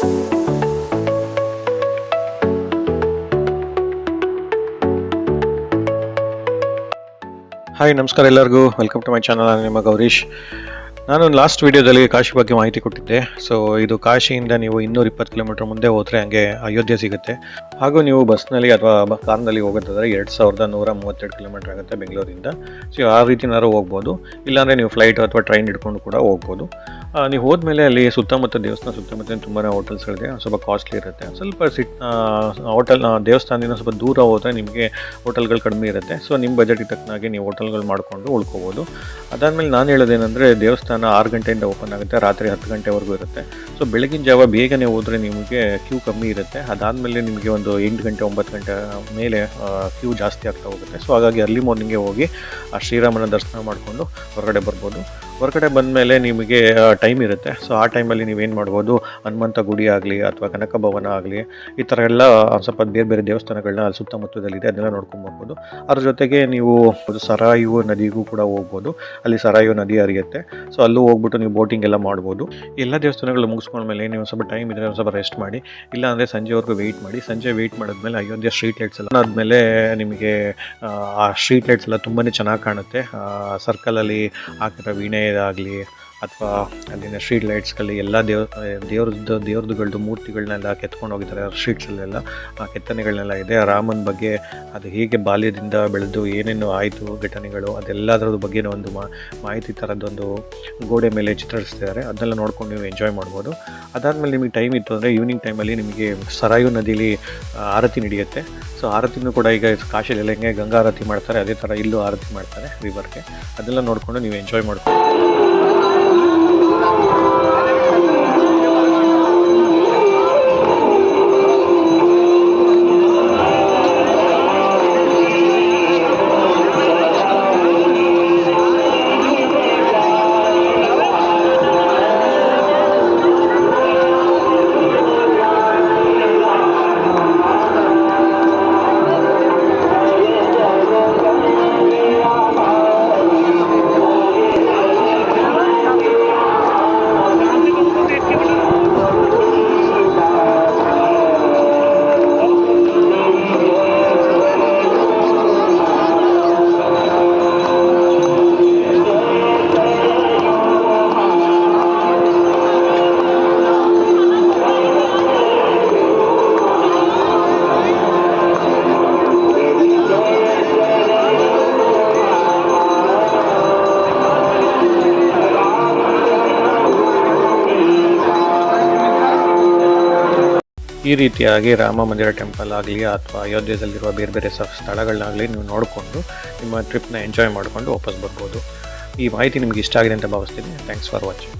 Hi ನಮಸ್ಕಾರ ಎಲ್ಲರಿಗೂ. Welcome to my channel ನಾನು ನಿಮ್ಮ ಗೌರೀಶ್. ನಾನು ಲಾಸ್ಟ್ ವಿಡಿಯೋದಲ್ಲಿ ಕಾಶಿ ಬಗ್ಗೆ ಮಾಹಿತಿ ಕೊಟ್ಟಿದ್ದೆ. ಸೊ ಇದು ಕಾಶಿಯಿಂದ ನೀವು ಇನ್ನೂರ ಇಪ್ಪತ್ತು ಕಿಲೋಮೀಟರ್ ಮುಂದೆ ಹೋದರೆ ಹಂಗೆ ಅಯೋಧ್ಯೆ ಸಿಗುತ್ತೆ. ಹಾಗೂ ನೀವು ಬಸ್ನಲ್ಲಿ ಅಥವಾ ಕಾರ್ನಲ್ಲಿ ಹೋಗೋದಾದ್ರೆ ಎರಡು ಸಾವಿರದ ನೂರ ಮೂವತ್ತೆರಡು ಕಿಲೋಮೀಟರ್ ಆಗುತ್ತೆ ಬೆಂಗಳೂರಿಂದ. ಸೊ ಆ ರೀತಿನಾದ್ರು ಹೋಗ್ಬೋದು. ಇಲ್ಲಾಂದರೆ ನೀವು ಫ್ಲೈಟ್ ಅಥವಾ ಟ್ರೈನ್ ಹಿಡ್ಕೊಂಡು ಕೂಡ ಹೋಗ್ಬೋದು. ನೀವು ಹೋದ್ಮೇಲೆ ಅಲ್ಲಿ ಸುತ್ತಮುತ್ತ ದೇವಸ್ಥಾನ ಸುತ್ತಮುತ್ತ ತುಂಬಾ ಹೋಟೆಲ್ಸ್ಗಳಿದೆ ಸ್ವಲ್ಪ ಕಾಸ್ಟ್ಲಿ ಇರುತ್ತೆ. ಸ್ವಲ್ಪ ಸಿಟ್ ಹೋಟೆಲ್ ದೇವಸ್ಥಾನದಿಂದ ಸ್ವಲ್ಪ ದೂರ ಹೋದರೆ ನಿಮಗೆ ಹೋಟೆಲ್ಗಳು ಕಡಿಮೆ ಇರುತ್ತೆ. ಸೊ ನಿಮ್ಮ ಬಜೆಟ್ ತಕ್ಕನಾಗಿ ನೀವು ಹೋಟೆಲ್ಗಳು ಮಾಡಿಕೊಂಡು ಉಳ್ಕೋಬೋದು. ಅದಾದಮೇಲೆ ನಾನು ಹೇಳೋದೇನೆಂದರೆ ದೇವಸ್ಥಾನ ಆರು ಗಂಟೆಯಿಂದ ಓಪನ್ ಆಗುತ್ತೆ, ರಾತ್ರಿ ಹತ್ತು ಗಂಟೆವರೆಗೂ ಇರುತ್ತೆ. ಸೊ ಬೆಳಗಿನ ಜಾವ ಬೇಗನೆ ಹೋದರೆ ನಿಮಗೆ ಕ್ಯೂ ಕಮ್ಮಿ ಇರುತ್ತೆ. ಅದಾದಮೇಲೆ ನಿಮಗೆ ಒಂದು ಎಂಟು ಗಂಟೆ, ಒಂಬತ್ತು ಗಂಟೆ ಮೇಲೆ ಕ್ಯೂ ಜಾಸ್ತಿ ಆಗ್ತಾ ಹೋಗುತ್ತೆ. ಸೊ ಹಾಗಾಗಿ ಅರ್ಲಿ ಮಾರ್ನಿಂಗೇ ಹೋಗಿ, ಆ ಶ್ರೀರಾಮನ ದರ್ಶನ ಮಾಡಿಕೊಂಡು ಹೊರಗಡೆ ಬರ್ಬೋದು. ಹೊರಗಡೆ ಬಂದಮೇಲೆ ನಿಮಗೆ ಟೈಮ್ ಇರುತ್ತೆ. ಸೊ ಆ ಟೈಮಲ್ಲಿ ನೀವೇನು ಮಾಡ್ಬೋದು? ಹನುಮಂತ ಗುಡಿ ಆಗಲಿ ಅಥವಾ ಕನಕ ಭವನ ಆಗಲಿ, ಈ ಥರ ಎಲ್ಲ, ಸ್ವಲ್ಪ ಬೇರೆ ಬೇರೆ ದೇವಸ್ಥಾನಗಳನ್ನ ಅಲ್ಲಿ ಸುತ್ತಮುತ್ತದಲ್ಲಿದೆ, ಅದನ್ನೆಲ್ಲ ನೋಡ್ಕೊಂಡು ಬರ್ಬೋದು. ಅದ್ರ ಜೊತೆಗೆ ನೀವು ಸರಾಯು ನದಿಗೂ ಕೂಡ ಹೋಗ್ಬೋದು. ಅಲ್ಲಿ ಸರಾಯು ನದಿ ಹರಿಯುತ್ತೆ. ಸೊ ಅಲ್ಲೂ ಹೋಗ್ಬಿಟ್ಟು ನೀವು ಬೋಟಿಂಗ್ ಎಲ್ಲ ಮಾಡ್ಬೋದು. ಎಲ್ಲ ದೇವಸ್ಥಾನಗಳು ಮುಗಿಸ್ಕೊಂಡ್ಮೇಲೆ ನೀವು ಸ್ವಲ್ಪ ಟೈಮ್ ಇದ್ರೆ ಒಂದು ಸ್ವಲ್ಪ ರೆಸ್ಟ್ ಮಾಡಿ. ಇಲ್ಲ ಅಂದರೆ ಸಂಜೆವರೆಗೂ ವೆಯ್ಟ್ ಮಾಡಿ. ಸಂಜೆ ವೆಯ್ಟ್ ಮಾಡಿದ್ಮೇಲೆ ಅಯೋಧ್ಯೆ ಸ್ಟ್ರೀಟ್ ಲೈಟ್ಸ್ ಎಲ್ಲ ಆದಮೇಲೆ ನಿಮಗೆ, ಆ ಸ್ಟ್ರೀಟ್ ಲೈಟ್ಸ್ ಎಲ್ಲ ತುಂಬಾ ಚೆನ್ನಾಗಿ ಕಾಣುತ್ತೆ. ಸರ್ಕಲಲ್ಲಿ ಹಾಕಿರೋ ವೀಣೆ ಆಗಲಿ ಅಥವಾ ಅಲ್ಲಿನ ಸ್ಟ್ರೀಟ್ ಲೈಟ್ಸ್ಗಳಲ್ಲಿ ಎಲ್ಲ ದೇವ ದೇವ್ರದ್ದು ದೇವ್ರದ್ದುಗಳದ್ದು ಮೂರ್ತಿಗಳನ್ನೆಲ್ಲ ಕೆತ್ಕೊಂಡು ಹೋಗಿದ್ದಾರೆ. ಸ್ಟ್ರೀಟ್ಸಲ್ಲೆಲ್ಲ ಆ ಕೆತ್ತನೆಗಳನ್ನೆಲ್ಲ ಇದೆ. ರಾಮನ ಬಗ್ಗೆ ಅದು ಹೇಗೆ ಬಾಲ್ಯದಿಂದ ಬೆಳೆದು ಏನೇನು ಆಯಿತು ಘಟನೆಗಳು ಅದೆಲ್ಲದರ ಬಗ್ಗೆ ಒಂದು ಮಾಹಿತಿ ಥರದ್ದೊಂದು ಗೋಡೆ ಮೇಲೆ ಚಿತ್ರಿಸ್ತಿದ್ದಾರೆ. ಅದನ್ನೆಲ್ಲ ನೋಡ್ಕೊಂಡು ನೀವು ಎಂಜಾಯ್ ಮಾಡ್ಬೋದು. ಅದಾದಮೇಲೆ ನಿಮಗೆ ಟೈಮ್ ಇತ್ತು ಅಂದರೆ ಈವ್ನಿಂಗ್ ಟೈಮಲ್ಲಿ ನಿಮಗೆ ಸರಾಯು ನದಿಲಿ ಆರತಿ ನಡೆಯುತ್ತೆ. ಸೊ ಆರತಿನೂ ಕೂಡ ಈಗ ಕಾಶಿಲೆಲ್ಲ ಹೆಂಗೆ ಗಂಗಾ ಆರತಿ ಮಾಡ್ತಾರೆ, ಅದೇ ಥರ ಇಲ್ಲೂ ಆರತಿ ಮಾಡ್ತಾರೆ ರಿವರ್ಗೆ ಅದೆಲ್ಲ ನೋಡಿಕೊಂಡು ನೀವು ಎಂಜಾಯ್ ಮಾಡ್ಬೋದು ಈ ರೀತಿಯಾಗಿ ರಾಮ ಮಂದಿರ ಟೆಂಪಲ್ ಆಗಲಿ ಅಥವಾ ಅಯೋಧ್ಯೆಯಲ್ಲಿರುವ ಬೇರೆ ಬೇರೆ ಸ್ಥಳಗಳನ್ನಾಗಲಿ ನೀವು ನೋಡಿಕೊಂಡು ನಿಮ್ಮ ಟ್ರಿಪ್ನ ಎಂಜಾಯ್ ಮಾಡಿಕೊಂಡು ವಾಪಸ್ ಬರ್ಬೋದು. ಈ ಮಾಹಿತಿ ನಿಮ್ಗೆ ಇಷ್ಟ ಆಗಿದೆ ಅಂತ ಭಾವಿಸ್ತೀನಿ. Thanks for watching